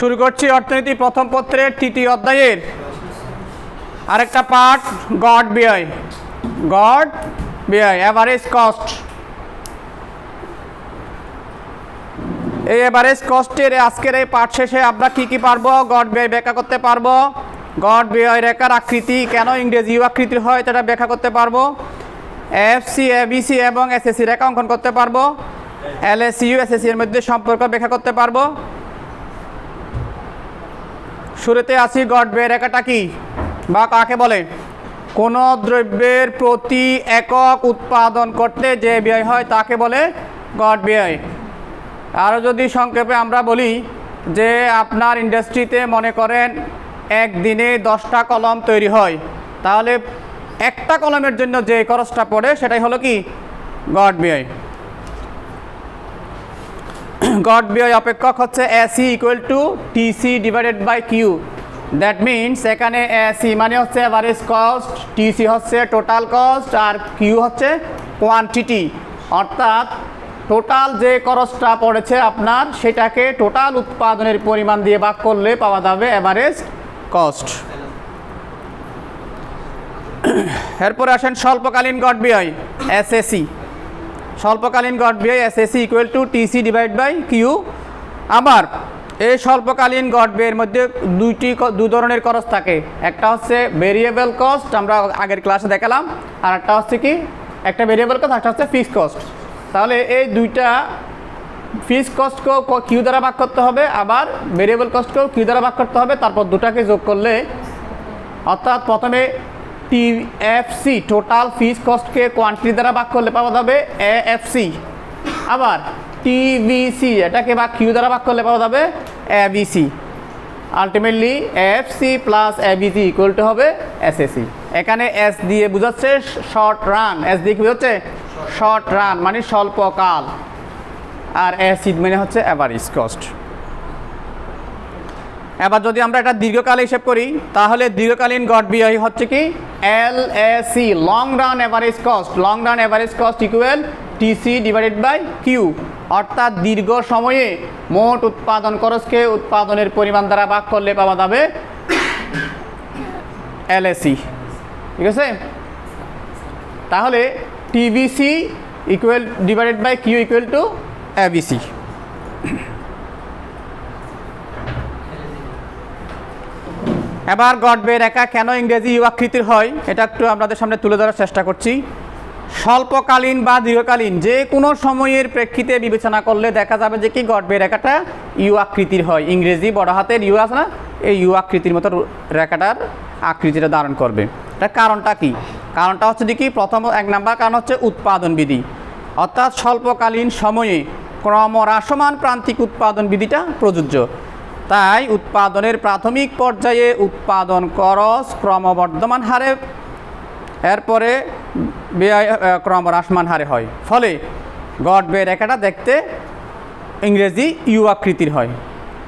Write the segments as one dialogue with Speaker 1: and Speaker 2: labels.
Speaker 1: শুরু করছি অর্থনীতি প্রথম পত্রের তৃতীয় অধ্যায়ের। আরেকটা পার্ট গড ব্যয়। গড ব্যয় অ্যাভারেজ কস্ট এই এভারেজ কস্টের আজকের এই পাঠ শেষে আমরা কি কি পারব? গড ব্যয় ব্যাখ্যা করতে পারব। গড ব্যয় রেখার আকৃতি কেন ইংরেজি ইউ আকৃতির হয় সেটা ব্যাখ্যা করতে পারব। এফসি এবিসি এবং এসএসসি রেখা অঙ্কন করতে পারব। এলএসইউ এসএসসি এর মধ্যে সম্পর্ক ব্যাখ্যা করতে পারব। শুরুতে আসি গড ব্যয় রেখাটা কি? বা কাকে বলে? কোনো দ্রব্যের প্রতি একক উৎপাদন করতে যে ব্যয় হয় তাকে বলে গড ব্যয়। আরও যদি সংক্ষেপে আমরা বলি যে আপনার ইন্ডাস্ট্রিতে মনে করেন একদিনে দশটা কলম তৈরি হয়, তাহলে একটা কলমের জন্য যে খরচটা পড়ে সেটাই হলো কি? গড ব্যয়। গড ব্যয় অপেক্ষক হচ্ছে AC equal to TC divided by Q that means এখানে এসি মানে হচ্ছে অ্যাভারেজ কস্ট টিসি হচ্ছে টোটাল কস্ট আর কিউ হচ্ছে কোয়ান্টিটি অর্থাৎ টোটাল যে খরচটা পড়েছে আপনার, সেটাকে টোটাল উৎপাদনের পরিমাণ দিয়ে ভাগ করলে পাওয়া যাবে অ্যাভারেজ কস্ট এরপরে আসেন স্বল্পকালীন গড় ব্যয় এসএসি স্বল্পকালীন গড় ব্যয় SAC equal to TC divide by Q আবার এই স্বল্পকালীন গড় ব্যয়ের মধ্যে দুইটি দু ধরনের খরচ থাকে। একটা হচ্ছে ভেরিয়েবল কস্ট আমরা আগের ক্লাসে দেখালাম। আর একটা হচ্ছে কি? একটা ভেরিয়েবল কস্ট একটা হচ্ছে ফিক্সড কস্ট তাহলে এই দুইটা ফিক্সড কস্টকেও কিউ দ্বারা ভাগ করতে হবে, আবার ভেরিয়েবল কস্টকেও কিউ দ্বারা ভাগ করতে হবে। তারপর দুটাকে যোগ করলে, অর্থাৎ প্রথমে T F C total fixed কস্টকে quantity দ্বারা ভাগ করলে পাওয়া যাবে এ এফ সি আবার টিভিসি এটাকে ভাগ কিউ দ্বারা ভাগ করলে পাওয়া যাবে A VC ultimately F C plus A VC equal to হবে এসএসি এখানে এস দিয়ে বোঝাচ্ছে শর্ট রান এস দিয়ে কি বোঝাচ্ছে? শর্ট রান মানে স্বল্পকাল। আর অ্যাসিড মানে হচ্ছে অ্যাভারেজ কস্ট এবার যদি আমরা এটা দীর্ঘকাল হিসেব করি, তাহলে দীর্ঘকালীন গড় ব্যয় হচ্ছে কি? L A C long run average cost long run average cost equal TC divided by Q অর্থাৎ দীর্ঘ সময়ে মোট উৎপাদন খরচকে উৎপাদনের পরিমাণ দ্বারা ভাগ করলে পাওয়া যাবে এলএসি ঠিক আছে? তাহলে TVC equal divided by Q equal to AVC এবার গড বে রেখা কেন ইংরেজি ইউ হয়, এটা একটু আপনাদের সামনে তুলে ধরার চেষ্টা করছি। স্বল্পকালীন বা দীর্ঘকালীন, যে কোনো সময়ের প্রেক্ষিতে বিবেচনা করলে দেখা যাবে যে কি গড বে রেখাটা ইউ আকৃতির হয়। ইংরেজি বড় হাতের ইউ আছে না? এই ইউ আকৃতির মতো রেখাটার আকৃতিটা ধারণ করবে। এটা কারণটা কি? কারণটা হচ্ছে কি? প্রথম এক নাম্বার কারণ হচ্ছে উৎপাদন বিধি। অর্থাৎ স্বল্পকালীন সময়ে ক্রমহ্রাসমান প্রান্তিক উৎপাদন বিধিটা প্রযোজ্য। তাই উৎপাদনের প্রাথমিক পর্যায়ে উৎপাদন খরচ ক্রমবর্ধমান হারে। এরপরে ব্যয় ক্রমহ্রাসমান হারে হয়। ফলে গড ব্যয় রেখাটা দেখতে ইংরেজি ইউ আকৃতির হয়।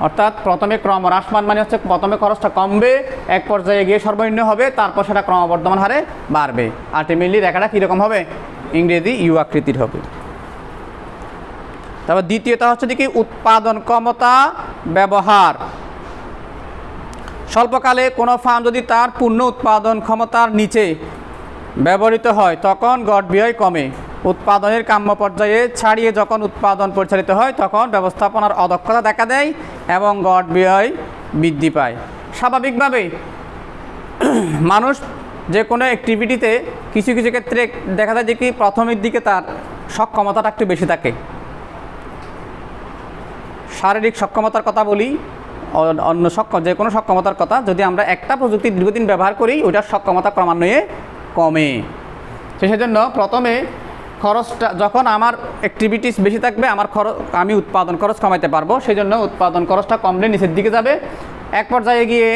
Speaker 1: অর্থাৎ প্রথমে ক্রমহ্রাসমান মানে হচ্ছে প্রথমে খরচটা কমবে, এক পর্যায়ে গিয়ে সর্বনিম্ন হবে, তারপর সেটা ক্রমবর্ধমান হারে বাড়বে। আলটিমেটলি রেখাটা কীরকম হবে? ইংরেজি ইউ আকৃতির হবে। তারপর দ্বিতীয়টা হচ্ছে দেখি উৎপাদন ক্ষমতা ব্যবহার। স্বল্পকালে কোনো ফার্ম যদি তার পূর্ণ উৎপাদন ক্ষমতার নিচে ব্যবহৃত হয়, তখন গড় ব্যয় কমে। উৎপাদনের কাম্য পর্যায়ে ছাড়িয়ে যখন উৎপাদন পরিচালিত হয়, তখন ব্যবস্থাপনার অদক্ষতা দেখা দেয় এবং গড় ব্যয় বৃদ্ধি পায়। স্বাভাবিকভাবে মানুষ যে কোনো অ্যাক্টিভিটিতে কিছু কিছু ক্ষেত্রে দেখা যায় যে কি, প্রথমের দিকে তার সক্ষমতাটা একটু বেশি থাকে। শারীরিক সক্ষমতার কথা বলি অন্য সক্ষম যে কোনো সক্ষমতার কথা, যদি আমরা একটা প্রযুক্তি দীর্ঘদিন ব্যবহার করি, ওইটার সক্ষমতা ক্রমান্বয়ে কমে। তো সেজন্য প্রথমে খরচটা যখন আমার অ্যাক্টিভিটিস বেশি থাকবে, আমার খরচ আমি উৎপাদন খরচ কমাইতে পারব সেই জন্য উৎপাদন খরচটা কমলে নিচের দিকে যাবে। এক পর্যায়ে গিয়ে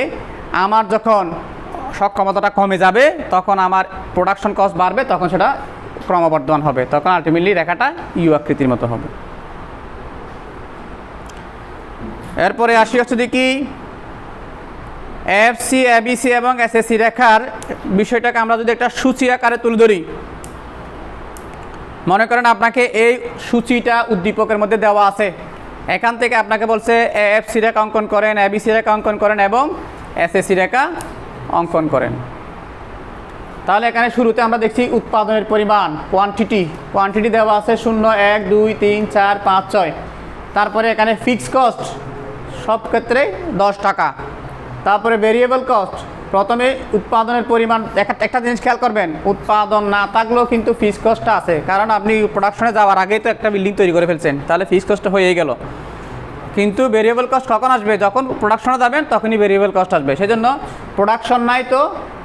Speaker 1: আমার যখন সক্ষমতাটা কমে যাবে, তখন আমার প্রোডাকশন কস্ট বাড়বে, তখন সেটা ক্রমবর্ধমান হবে, তখন আলটিমেটলি রেখাটা ইউ আকৃতির মতো হবে। এরপরে আসি হচ্ছে দেখি এফসি এবিসি এবং এসএসসি রেখার বিষয়টাকে আমরা যদি একটা সূচি আকারে তুলে ধরি। মনে করেন আপনাকে এই সূচিটা উদ্দীপকের মধ্যে দেওয়া আছে। এখান থেকে আপনাকে বলছে এফ সি রেখা অঙ্কন করেন এবিসি রেখা অঙ্কন করেন এবং এসএসসি রেখা অঙ্কন করেন। তাহলে এখানে শুরুতে আমরা দেখছি উৎপাদনের পরিমাণ কোয়ান্টিটি কোয়ান্টিটি দেওয়া আছে শূন্য, এক, দুই, তিন, চার, পাঁচ, ছয়। তারপরে এখানে ফিক্সড কস্ট সব ক্ষেত্রে দশ টাকা। তারপরে ভেরিয়েবল কস্ট প্রথমে উৎপাদনের পরিমাণ একটা জিনিস খেয়াল করবেন, উৎপাদন না থাকলেও কিন্তু ফিক্সড কস্টটা আছে। কারণ আপনি প্রোডাকশনে যাওয়ার আগেই তো একটা বিল্ডিং তৈরি করে ফেলছেন, তাহলে ফিক্সড কস্ট হয়েই গেল। কিন্তু ভেরিয়েবল কস্ট কখন আসবে? যখন প্রোডাকশনে যাবেন, তখনই ভেরিয়েবল কস্ট আসবে। সেই জন্য প্রোডাকশন নাই তো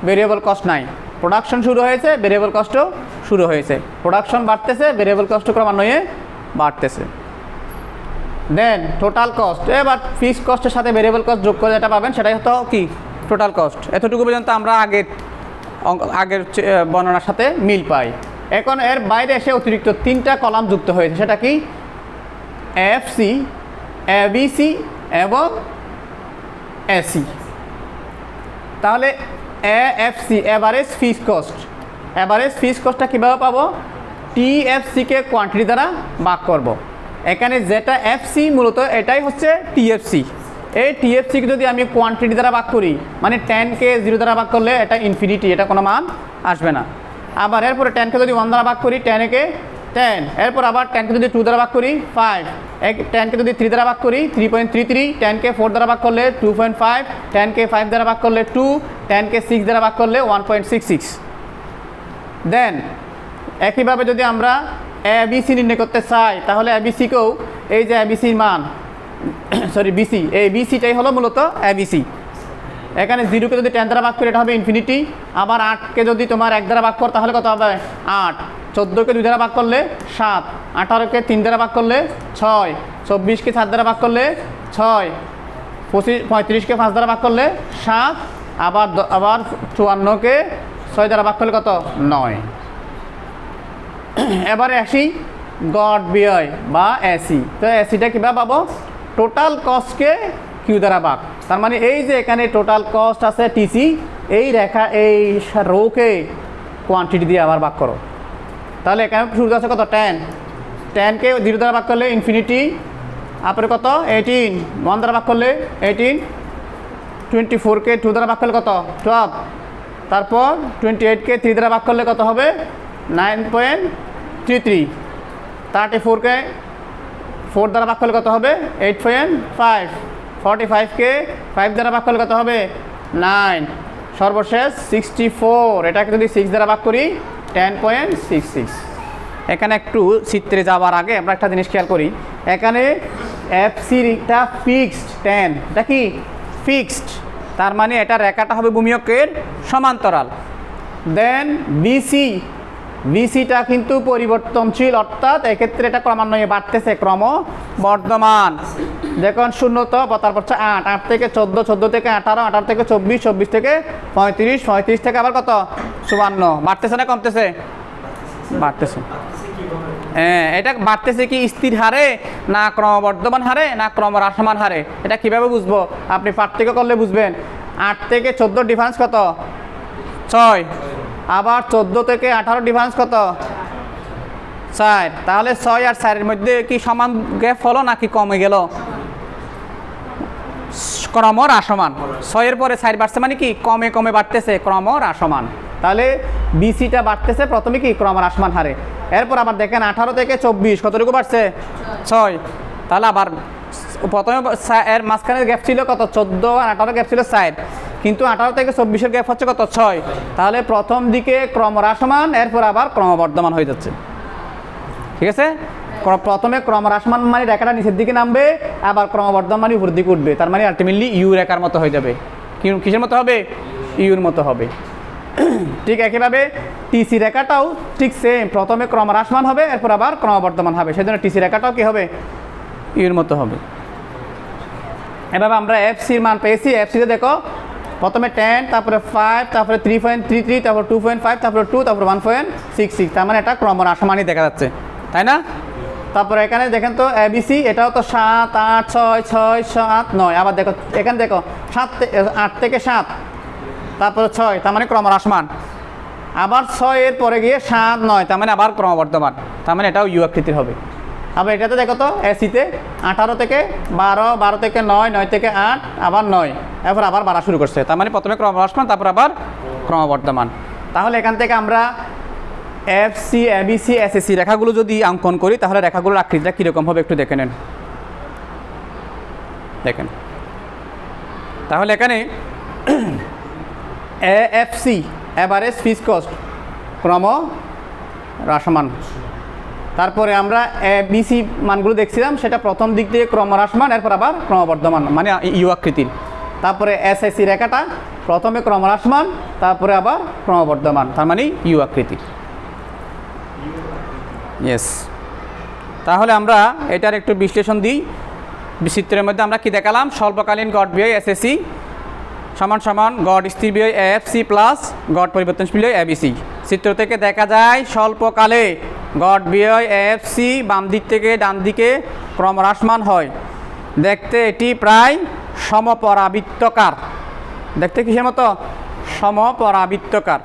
Speaker 1: ভেরিয়েবল কস্ট নাই। প্রোডাকশন শুরু হয়েছে ভেরিয়েবল কস্টও শুরু হয়েছে। প্রোডাকশন বাড়তেছে ভেরিয়েবল কস্ট ক্রমান্বয়ে বাড়তেছে। দেন টোটাল কস্ট এবার ফিক্সড কস্টের সাথে ভেরিয়েবল কস্ট যোগ করে যেটা পাবেন, সেটাই হতো কি? টোটাল কস্ট এতটুকু পর্যন্ত আমরা আগের আগের বর্ণনার সাথে মিল পাই। এখন এর বাইরে এসে অতিরিক্ত তিনটা কলাম যুক্ত হয়েছে। সেটা কি? এফ সি এবিসি এবং এসি তাহলে A F C average fixed cost average fixed কস্টটা কীভাবে পাবো? টিএফসিকে কোয়ান্টিটি দ্বারা ভাগ করব। এখানে যেটা এফসি মূলত এটাই হচ্ছে টিএফসি এই টিএফসিকে যদি আমি কোয়ান্টিটি দ্বারা ভাগ করি মানে টেনকে জিরো দ্বারা ভাগ করলে এটা ইনফিনিটি এটা কোনো মান আসবে না। আবার এরপরে টেনকে যদি ওয়ান দ্বারা ভাগ করি টেনকে টেন এরপর আবার টেনকে যদি টু দ্বারা ভাগ করি ফাইভ এক টেনকে যদি থ্রি দ্বারা ভাগ করি থ্রি পয়েন্ট থ্রি থ্রি টেনকে ফোর দ্বারা ভাগ করলে টু পয়েন্ট ফাইভ টেনকে ফাইভ দ্বারা ভাগ করলে টু টেনকে সিক্স দ্বারা ভাগ করলে one point six six then একইভাবে যদি আমরা এ বিসি নির্ণয় করতে চাই, তাহলে এবিসিকেও এই যে এবিসির মান সরি বিসি এই বিসিটাই হলো মূলত এবিসি এখানে জিরোকে যদি টেন দ্বারা ভাগ করি, এটা হবে ইনফিনিটি, আবার আটকে যদি তোমার এক দ্বারা ভাগ কর, তাহলে কত হবে? আট। চোদ্দোকে দুই দ্বারা ভাগ করলে সাত। আঠারোকে তিন দ্বারা ভাগ করলে ছয়। চব্বিশকে সাত দ্বারা ভাগ করলে ছয়। পঁচিশ পঁয়ত্রিশকে পাঁচ দ্বারা ভাগ করলে সাত। আবার আবার চুয়ান্নকে ছয় দ্বারা ভাগ করলে কত? নয়। এবারে আসি গড ব্যয় বা এসি। তো এসিটা কীভাবে পাবো? টোটাল কস্টকে কিউ দ্বারা ভাগ। তার মানে এই যে এখানে টোটাল কস্ট আছে টিসি এই রেখা, এই রোকে কোয়ান্টিটি দিয়ে আবার ভাগ করো। তাহলে এখানে শুরু আছে কত? টেন টেনকে জিরো দ্বারা ভাগ করলে ইনফিনিটি তারপরে কত? এইটিন ওয়ান দ্বারা ভাগ করলে এইটিন টোয়েন্টি ফোরকে টু দ্বারা ভাগ করলে কত? টুয়েলভ তারপর টোয়েন্টি এইটকে থ্রি দ্বারা ভাগ করলে কত হবে? Nine point three three. Thirty ফোরকে ফোর দ্বারা ভাগ করলে কত হবে? এইট পয়েন্ট ফাইভ ফর্টি ফাইভকে ফাইভ দ্বারা ভাগ করলে কত হবে? নাইন সর্বশেষ সিক্সটি ফোর এটাকে যদি সিক্স দ্বারা ভাগ করি টেন পয়েন্ট সিক্স সিক্স এখানে একটু চিত্রে যাওয়ার আগে আমরা একটা জিনিস খেয়াল করি। এখানে এফ সিটা ফিক্সড টেন এটা কি? ফিক্সড তার মানে এটা রেখাটা হবে ভূমিয়কের সমান্তরাল। দেন বিসি বিসিটা কিন্তু পরিবর্তনশীল, অর্থাৎ এক্ষেত্রে এটা ক্রমান্বয়ে বাড়তেছে ক্রম বর্ধমান। যখন শূন্যত তারপর হচ্ছে আট। আট থেকে চোদ্দ চোদ্দ থেকে আঠারো আঠারো থেকে চব্বিশ চব্বিশ থেকে পঁয়ত্রিশ পঁয়ত্রিশ থেকে আবার কত? চুয়ান্ন। বাড়তেছে না কমতেছে? বাড়তেছে। হ্যাঁ এটা বাড়তেছে কি স্থির হারে, না ক্রমবর্ধমান হারে, না ক্রম ক্রমহ্রাসমান হারে? এটা কীভাবে বুঝব? আপনি পার্থক্য করলে বুঝবেন। আট থেকে চোদ্দ ডিফারেন্স কত? ছয়। আবার চোদ্দ থেকে আঠারো ডিফারেন্স কত? চার তাহলে ছয় আর চারের মধ্যে কি সমান গ্যাপ হলো নাকি কমে গেল? ক্রম হ্রাসমান ছয়ের পরে চার বাড়ছে মানে কি? কমে কমে বাড়তেছে, ক্রম হ্রাসমান তাহলে বিসিটা বাড়তেছে, প্রথমে কি? ক্রম হ্রাসমান হারে। এরপর আবার দেখেন আঠারো থেকে চব্বিশ, কতটুকু বাড়ছে? ছয়। তাহলে আবার প্রথমে এর মাঝখানে গ্যাপ ছিল কত? চোদ্দ আর আঠারো গ্যাপ ছিল চার কিন্তু আঠারো থেকে চব্বিশের গ্যাপ হচ্ছে কত? ছয়। তাহলে প্রথম দিকে ক্রম হ্রাসমান এরপর আবার ক্রমবর্ধমান হয়ে যাচ্ছে। ঠিক আছে? প্রথমে ক্রমহ্রাসমান মানে রেখাটা নিচের দিকে নামবে, আবার ক্রমবর্ধমান মানে উপরের দিকে উঠবে। তার মানে আলটিমেটলি ইউ রেখার মতো হয়ে যাবে। কিসের মতো হবে? ইউর মতো হবে। ঠিক একইভাবে টিসি রেখাটাও ঠিক সেম প্রথমে ক্রমহ্রাসমান হবে, এরপর আবার ক্রমবর্ধমান হবে। সেজন্য টিসি রেখাটাও কি হবে? ইউর মতো হবে। এভাবে আমরা এফসির মান পেয়েছি। এফসিতে দেখো প্রথমে টেন তারপরে ফাইভ তারপরে থ্রি পয়েন্ট থ্রি থ্রি তারপর টু পয়েন্ট ফাইভ তারপরে টু তারপর ওয়ান পয়েন্ট সিক্স সিক্স তার মানে এটা ক্রমর আসমানই দেখা যাচ্ছে, তাই না? তারপরে এখানে দেখেন তো এবিসি এটাও তো সাত, আট, ছয় ছয়, সাত, নয়, আবার দেখো, এখানে দেখো, সাত আট থেকে সাত, তারপরে ছয়, তার মানে ক্রমর আসমান, আবার ছয়ের পরে গিয়ে সাত, নয়, তার মানে আবার ক্রমবর্ধমান, তার মানে এটাও ইউ আকৃতির হবে। আবার এটাতে দেখো তো, এসিতে আঠারো থেকে বারো বারো থেকে নয় নয় থেকে আট, আবার নয়। এরপর আবার বাড়া শুরু করছে। তার মানে প্রথমে ক্রমহ্রাসমান, তারপর আবার ক্রমবর্ধমান। তাহলে এখান থেকে আমরা এফ সি এবিসি এসএসসি রেখাগুলো যদি অঙ্কন করি, তাহলে রেখাগুলোর আকৃতিটা কীরকম হবে একটু দেখে নেন। দেখেন। তাহলে এখানে এএফসি অ্যাভারেজ ফিস কস্ট ক্রম হ্রাসমান তারপরে আমরা বিসি মানগুলো দেখছিলাম, সেটা প্রথম দিক দিয়ে ক্রমহ্রাসমান, এরপর আবার ক্রমবর্ধমান মানে ইউ আকৃতির। তারপরে এসএসসি রেখাটা, প্রথমে ক্রমহ্রাসমান, তারপরে আবার ক্রমবর্ধমান, তার মানে ইউ আকৃতির। ইয়েস তাহলে আমরা এটার একটু বিশ্লেষণ দিই। চিত্রের মধ্যে আমরা কি দেখালাম? স্বল্পকালীন গড় ব্যয় এসএসসি সমান সমান গড় স্থির ব্যয় এএফসি প্লাস গড় পরিবর্তনশীল ব্যয় এবিসি চিত্র থেকে দেখা যায়, স্বল্পকালে গড় ব্যয় এএফসি বাম দিক থেকে ডান দিকে ক্রমহ্রাসমান হয়। দেখতে এটি প্রায় সমপরাবৃত্তকার। দেখতে কিসের মতো? সমপরাবৃত্তকার।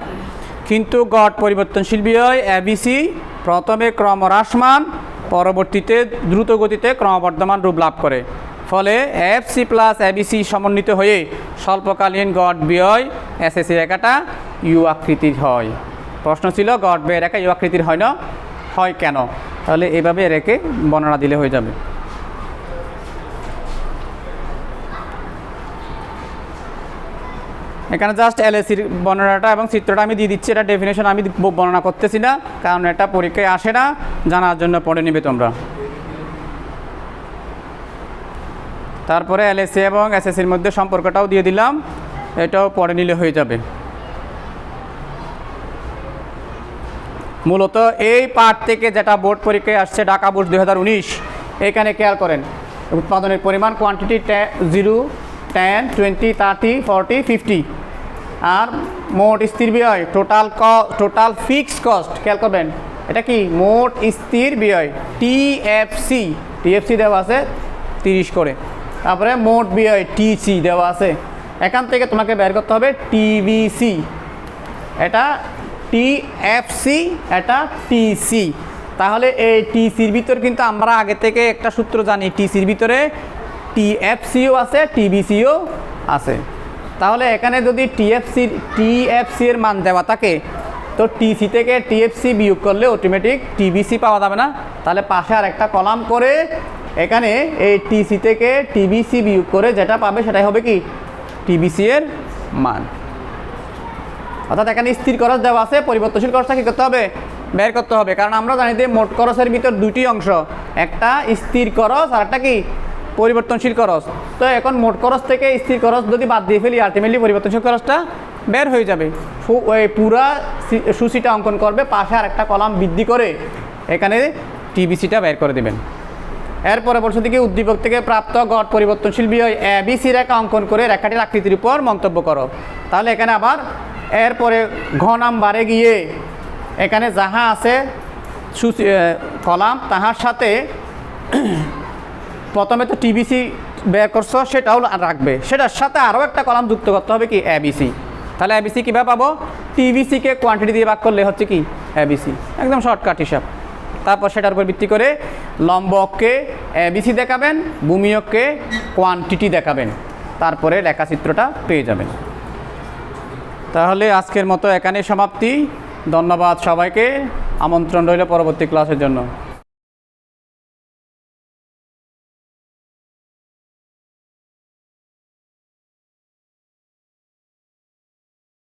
Speaker 1: কিন্তু গড় পরিবর্তনশীল ব্যয় এবিসি প্রথমে ক্রমহ্রাসমান, পরবর্তীতে দ্রুত গতিতে ক্রমবর্ধমান রূপ লাভ করে। ফলে এফসি প্লাস এবিসি সমন্বিত হয়ে স্বল্পকালীন গড় ব্যয় এসএসসি রেখাটা ইউ আকৃতির হয়। প্রশ্ন ছিল, গড় ব্যয় রেখা ইউ আকৃতির হয় না। হয় কেন? তাহলে এভাবে রেখে বর্ণনা দিলে হয়ে যাবে। এখানে জাস্ট এলএসির বর্ণনাটা এবং চিত্রটা আমি দিয়ে দিচ্ছি। এটা ডেফিনেশন আমি বর্ণনা করতেছি না, কারণ এটা পরীক্ষায় আসে না। জানার জন্য পড়ে নেবে তোমরা। তারপরে এলএসি এবং এসএসসির মধ্যে সম্পর্কটাও দিয়ে দিলাম। এটাও পড়ে নিলে হয়ে যাবে। মূলত এই পাঠ থেকে যেটা বোর্ড পরীক্ষায় আসছে ঢাকা বোর্ড দু হাজার উনিশ, এখানে খেয়াল করেন। উৎপাদনের পরিমাণ quantity zero ten twenty thirty forty fifty আর মোট স্থির ব্যয় টোটাল ক টোটাল ফিক্সড কস্ট খেয়াল করবেন। এটা কি? মোট স্থির ব্যয় টিএফসি টিএফসি দেওয়া আছে তিরিশ করে। তারপরে মোট ব্যয় টিসি দেওয়া আছে। এখান থেকে তোমাকে বের করতে হবে টিভিসি এটা টিএফসি এটা টিসি। তাহলে এই টিসির ভিতর কিন্তু আমরা আগে থেকে একটা সূত্র জানি, টিসির ভিতরে টিএফসিও আছে, টিবিসিও আছে। তাহলে এখানে যদি টিএফসি টিএফসি এর মান দেওয়া থাকে, তো টিসি থেকে টিএফসি বিয়োগ করলে অটোমেটিক টিবিসি পাওয়া যাবে না। তাহলে পাশে আর একটা কলাম করে এখানে এই টিসি থেকে টিবিসি বিয়োগ করে যেটা পাবে সেটাই হবে কি? টিবিসি এর মান। অর্থাৎ এখানে স্থির খরচ দেওয়া আছে, পরিবর্তনশীল খরচটা কী করতে হবে? বের করতে হবে। কারণ আমরা জানি যে মোট খরচের ভিতর দুটি অংশ, একটা স্থির খরচ আর একটা কি? পরিবর্তনশীল খরচ। তো এখন মোট খরচ থেকে স্থির খরচ যদি বাদ দিয়ে ফেলি আলটিমেটলি পরিবর্তনশীল খরচটা বের হয়ে যাবে। পুরা সি- সূচিটা অঙ্কন করবে, পাশে আর একটা কলাম বৃদ্ধি করে এখানে টিবিসিটা বের করে দেবেন। এরপরে বলছে দিকে উদ্দীপক থেকে প্রাপ্ত গড় পরিবর্তনশীল ব্যয় এ বি সি রেখা অঙ্কন করে রেখাটির আকৃতির উপর মন্তব্য করো। তাহলে এখানে আবার এরপরে ঘ নাম্বারে গিয়ে এখানে যাহা আছে কলাম, তাহার সাথে প্রথমে তো টিবিসি বের করছ, সেটাও রাখবে। সেটার সাথে আরও একটা কলাম যুক্ত করতে হবে কি? এবিসি তাহলে এবিসি কীভাবে পাবো? টিবিসিকে কোয়ান্টিটি দিয়ে ভাগ করলে হচ্ছে কি? এবিসি একদম শর্টকাট হিসাব। তারপর সেটার উপর ভিত্তি করে লম্ব অক্ষে এবিসি দেখাবেন ভূমি অক্ষে কোয়ান্টিটি দেখাবেন। তারপরে রেখাচিত্রটা পেয়ে যাবেন। তাহলে আজকের মতো এখানে সমাপ্তি। ধন্যবাদ সবাইকে। আমন্ত্রণ রইল পরবর্তী ক্লাসের জন্য।